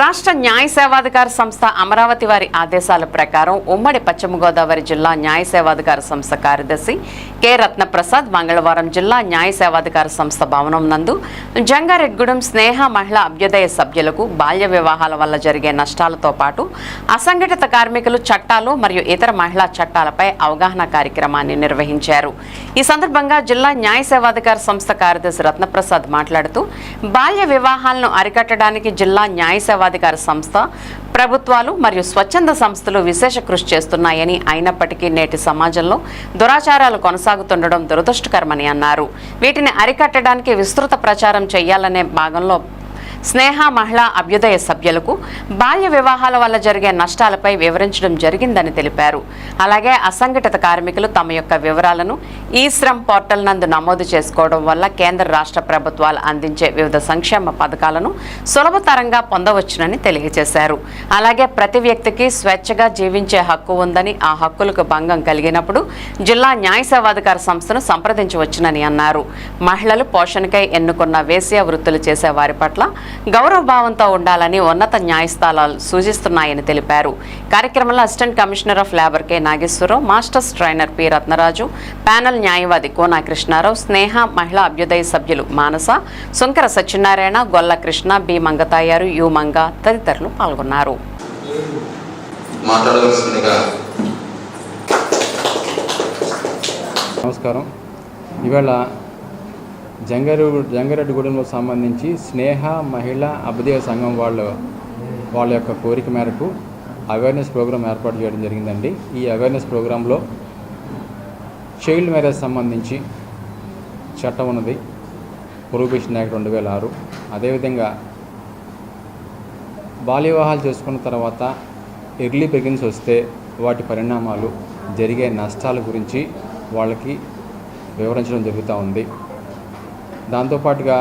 రాష్ట్ర న్యాయ సేవాధికార సంస్థ అమరావతి వారి ఆదేశాల ప్రకారం ఉమ్మడి పశ్చిమ గోదావరి జిల్లా న్యాయ సేవాధికార సంస్థ కార్యదర్శి కె. రత్నప్రసాద్ మంగళవారం జిల్లా న్యాయ సేవాధికార సంస్థ భవనం నందు జంగారెడ్గూడెం స్నేహ మహిళా అభ్యుదయ సభ్యులకు బాల్య వివాహాల వల్ల జరిగే నష్టాలతో పాటు అసంఘటిత కార్మికులు చట్టాలు మరియు ఇతర మహిళా చట్టాలపై అవగాహన కార్యక్రమాన్ని నిర్వహించారు. ఈ సందర్భంగా జిల్లా న్యాయ సేవాధికార సంస్థ కార్యదర్శి రత్నప్రసాద్ మాట్లాడుతూ బాల్య వివాహాలను అరికట్టడానికి జిల్లా న్యాయ సేవాధికార సంస్థ ప్రభుత్వాలు మరియు స్వచ్ఛంద సంస్థలు విశేష కృషి చేస్తున్నాయని అయినప్పటికీ నేటి సమాజంలో దురాచారాలు కొనసాగుతుండడం దురదృష్టకరమని అన్నారు. వీటిని అరికట్టడానికి విస్తృత ప్రచారం చేయాలనే భాగంలో స్నేహ మహిళా అభ్యుదయ సభ్యులకు బాల్య వివాహాల వల్ల జరిగే నష్టాలపై వివరించడం జరిగిందని తెలిపారు. అలాగే అసంఘటిత కార్మికులు తమ యొక్క వివరాలను ఈ శ్రమ్ పోర్టల్ నందు నమోదు చేసుకోవడం వల్ల కేంద్ర రాష్ట్ర ప్రభుత్వాలు అందించే వివిధ సంక్షేమ పథకాలను సులభతరంగా పొందవచ్చునని తెలియజేశారు. అలాగే ప్రతి వ్యక్తికి స్వేచ్ఛగా జీవించే హక్కు ఉందని ఆ హక్కులకు భంగం కలిగినప్పుడు జిల్లా న్యాయ సేవాధికార సంస్థను సంప్రదించవచ్చునని అన్నారు. మహిళలు పోషణకై ఎన్నుకున్న వేశ్య వృత్తులు చేసే వారి పట్ల గౌరవభావంతో ఉండాలని ఉన్నత న్యాయస్థానాలు సూచిస్తున్నాయని తెలిపారు. కార్యక్రమంలో assistant commissioner of labour K Nageswararao masters trainer P Ratnaraju panel న్యాయవాది కోనా కృష్ణారావు స్నేహ మహిళా అభ్యుదయ సభ్యులు మానస సుంకర సత్యనారాయణ గొల్ల కృష్ణ బి మంగతాయారు యు మంగ తదితరులు పాల్గొన్నారు. నమస్కారం. ఇవాళ జంగారు జంగారెడ్డిగూడెంలో సంబంధించి స్నేహ మహిళా అభ్యుదయ సంఘం వాళ్ళు వాళ్ళ యొక్క కోరిక మేరకు అవేర్నెస్ ప్రోగ్రాం ఏర్పాటు చేయడం జరిగిందండి. ఈ అవేర్నెస్ ప్రోగ్రాంలో చైల్డ్ మ్యారేజ్ సంబంధించి చట్టం ఉన్నది. ప్రొహిబిషన్ యాక్ట్ రెండు వేల ఆరు అదేవిధంగా బాల్య వివాహాలు చేసుకున్న తర్వాత ఎర్లీ ప్రెగ్నెన్సీ వస్తే వాటి పరిణామాలు జరిగే నష్టాల గురించి వాళ్ళకి వివరించడం జరుగుతూ ఉంది. దాంతోపాటుగా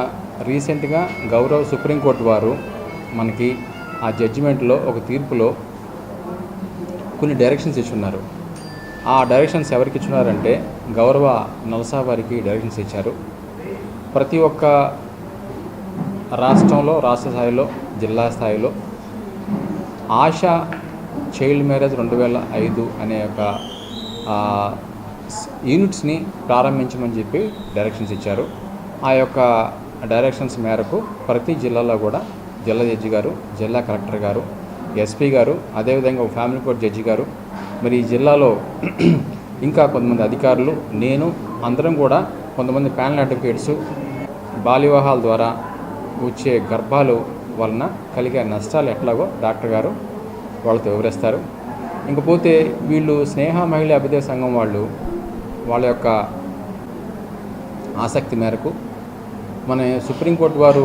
రీసెంట్గా గౌరవ సుప్రీంకోర్టు వారు మనకి ఆ జడ్జిమెంట్లో ఒక తీర్పులో కొన్ని డైరెక్షన్స్ ఇచ్చున్నారు. ఆ డైరెక్షన్స్ ఎవరికి ఇచ్చున్నారంటే గౌరవ నల్సా వారికి డైరెక్షన్స్ ఇచ్చారు. ప్రతి ఒక్క రాష్ట్రంలో రాష్ట్ర స్థాయిలో జిల్లా స్థాయిలో ఆశ చైల్డ్ మ్యారేజ్ రెండు వేల ఐదు అనే ఒక యూనిట్స్ని ప్రారంభించమని చెప్పి డైరెక్షన్స్ ఇచ్చారు. ఆ యొక్క డైరెక్షన్స్ మేరకు ప్రతి జిల్లాలో కూడా జిల్లా జడ్జి గారు జిల్లా కలెక్టర్ గారు ఎస్పీ గారు అదేవిధంగా ఒక ఫ్యామిలీ కోర్ట్ జడ్జి గారు మరి ఈ జిల్లాలో ఇంకా కొంతమంది అధికారులు నేను అందరం కూడా కొంతమంది ప్యానల్ అడ్వకేట్స్ బాల్య వివాహాల ద్వారా వచ్చే గర్భాలు వలన కలిగే నష్టాలు ఎట్లాగో డాక్టర్ గారు వాళ్ళతో వివరిస్తారు. ఇంకపోతే వీళ్ళు స్నేహ మహిళా అభ్యుదయ సంఘం వాళ్ళు వాళ్ళ యొక్క ఆసక్తి మేరకు మన సుప్రీంకోర్టు వారు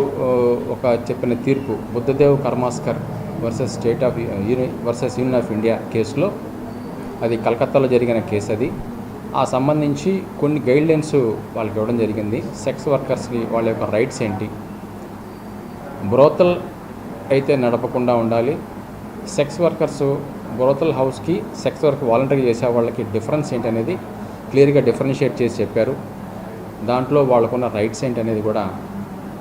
ఒక చెప్పిన తీర్పు Buddhadev Karmaskar versus state of uni versus union of India కేసులో అది కలకత్తాలో జరిగిన కేసు అది ఆ సంబంధించి కొన్ని గైడ్లైన్స్ వాళ్ళకి ఇవ్వడం జరిగింది. సెక్స్ వర్కర్స్కి వాళ్ళ యొక్క రైట్స్ ఏంటి? బ్రోతల్ అయితే నడపకుండా ఉండాలి. సెక్స్ వర్కర్స్ బ్రోతల్ హౌస్కి సెక్స్ వర్క్ వాలంటరీ చేసే వాళ్ళకి డిఫరెన్స్ ఏంటనేది క్లియర్గా డిఫరెన్షియేట్ చేసి చెప్పారు. దాంట్లో వాళ్ళకున్న రైట్స్ అనేది కూడా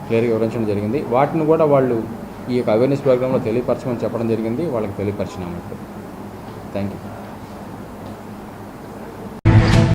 క్లియర్గా వివరించడం జరిగింది. వాటిని కూడా వాళ్ళు ఈ యొక్క అవేర్నెస్ ప్రోగ్రాంలో తెలియపరచమని చెప్పడం జరిగింది. వాళ్ళకి తెలియపరిచినాము ఇప్పుడు. Thank you